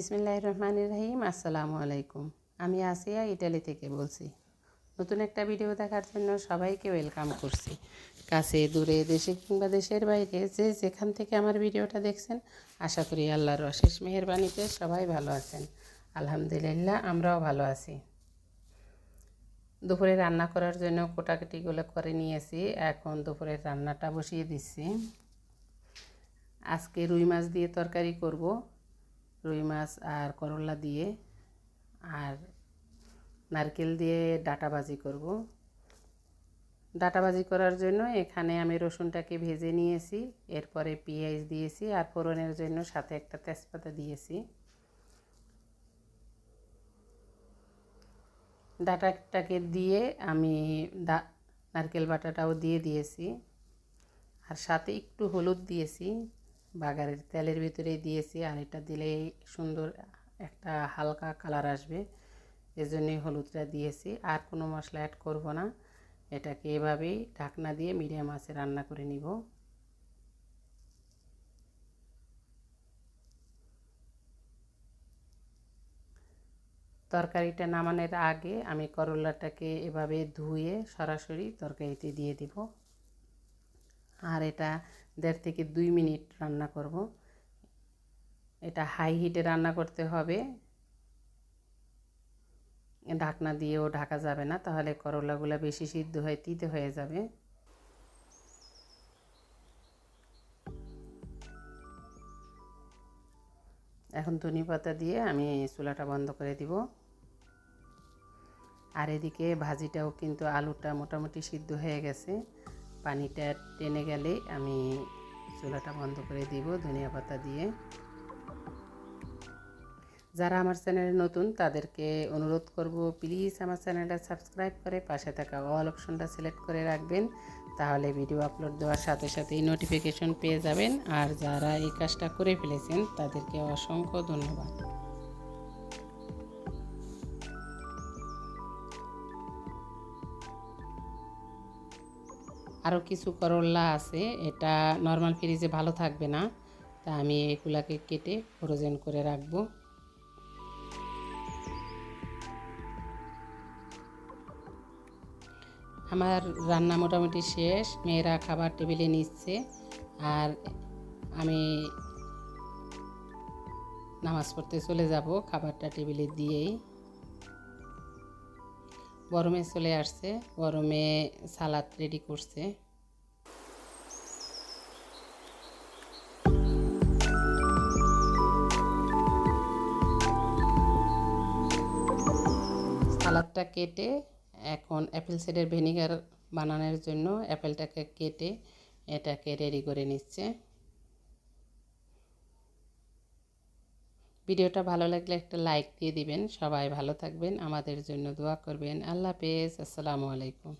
বিসমিল্লাহ রহমান রহিম। আসসালামু আলাইকুম। আমি আসিয়া ইটালি থেকে বলছি, নতুন একটা ভিডিও দেখার জন্য সবাইকে ওয়েলকাম করছি। কাছে, দূরে, দেশে কিংবা দেশের বাইরে, যে যেখান থেকে আমার ভিডিওটা দেখছেন, আশা করি আল্লাহর অশেষ মেহরবানিতে সবাই ভালো আছেন। আলহামদুলিল্লাহ, আমরাও ভালো আছি। দুপুরে রান্না করার জন্য কোটাকুটিগুলো করে নিয়েছি। এখন দুপুরের রান্নাটা বসিয়ে দিচ্ছি। আজকে রুই মাছ দিয়ে তরকারি করব। রুই মাছ আর করলা দিয়ে আর নারকেল দিয়ে ডাটা ভাজি করব। ডাটা ভাজি করার জন্য এখানে আমি রসুনটাকে ভেজে নিয়েছি, এরপরে পেঁয়াজ দিয়েছি আর ফোড়নের জন্য সাথে একটা তেজপাতা দিয়েছি। ডাটাটাকে দিয়ে আমি নারকেল বাটাটাও দিয়ে দিয়েছি। আর সাথে একটু হলুদ দিয়েছি। বাগারের তেলের ভিতরে দিয়েছি আর এটা দিলে সুন্দর একটা হালকা কালার আসবে। এজন্যই হলুদটা দিয়েছি। আর কোনো মশলা অ্যাড করব না। এটাকে এভাবেই ঢাকনা দিয়ে মিডিয়াম আঁচে রান্না করে নিব। তরকারিটা নামানোর আগে আমি করলাটাকে এভাবে ধুয়ে সরাসরি তরকারিতে দিয়ে দিব। আর এটা দেড় থেকে দুই মিনিট রান্না করব। এটা হাই হিটে রান্না করতে হবে। ঢাকনা দিয়েও ঢাকা যাবে না, তাহলে করলাগুলো বেশি সিদ্ধ হয়ে তিতে হয়ে যাবে। এখন ধনি পাতা দিয়ে আমি চুলাটা বন্ধ করে দিব। আর এদিকে ভাজিটাও কিন্তু আলুটা মোটামুটি সিদ্ধ হয়ে গেছে। পানিটা টেনে গেলে আমি চুলাটা বন্ধ করে দিব ধনিয়া পাতা দিয়ে। যারা আমার চ্যানেলে নতুন, তাদেরকে অনুরোধ করব, প্লিজ আমার চ্যানেলটা সাবস্ক্রাইব করে পাশে থাকা অল অপশনটা সিলেক্ট করে রাখবেন, তাহলে ভিডিও আপলোড দেওয়ার সাথে সাথেই নোটিফিকেশন পেয়ে যাবেন। আর যারা এই কাজটা করে ফেলেছেন, তাদেরকে অসংখ্য ধন্যবাদ। আরও কিছু করল্লা আছে, এটা নর্মাল ফ্রিজে ভালো থাকবে না, তা আমি এগুলাকে কেটে ফ্রোজেন করে রাখব। আমার রান্না মোটামুটি শেষ, মেয়েরা খাবার টেবিলে নিচ্ছে, আর আমি নামাজ পড়তে চলে যাব, খাবারটা টেবিলে দিয়েই। গরমে চলে আসছে, গরমে সালাদ রেডি করছে। সালাদটা কেটে এখন অ্যাপেল সাইডের ভিনিগার বানানোর জন্য অ্যাপেলটাকে কেটে এটাকে রেডি করে নিচ্ছে। ভিডিওটা ভালো লাগলে একটা লাইক দিয়ে দিবেন। সবাই ভালো থাকবেন। আমাদের জন্য দোয়া করবেন। আল্লাহ হাফেজ। আসসালামু আলাইকুম।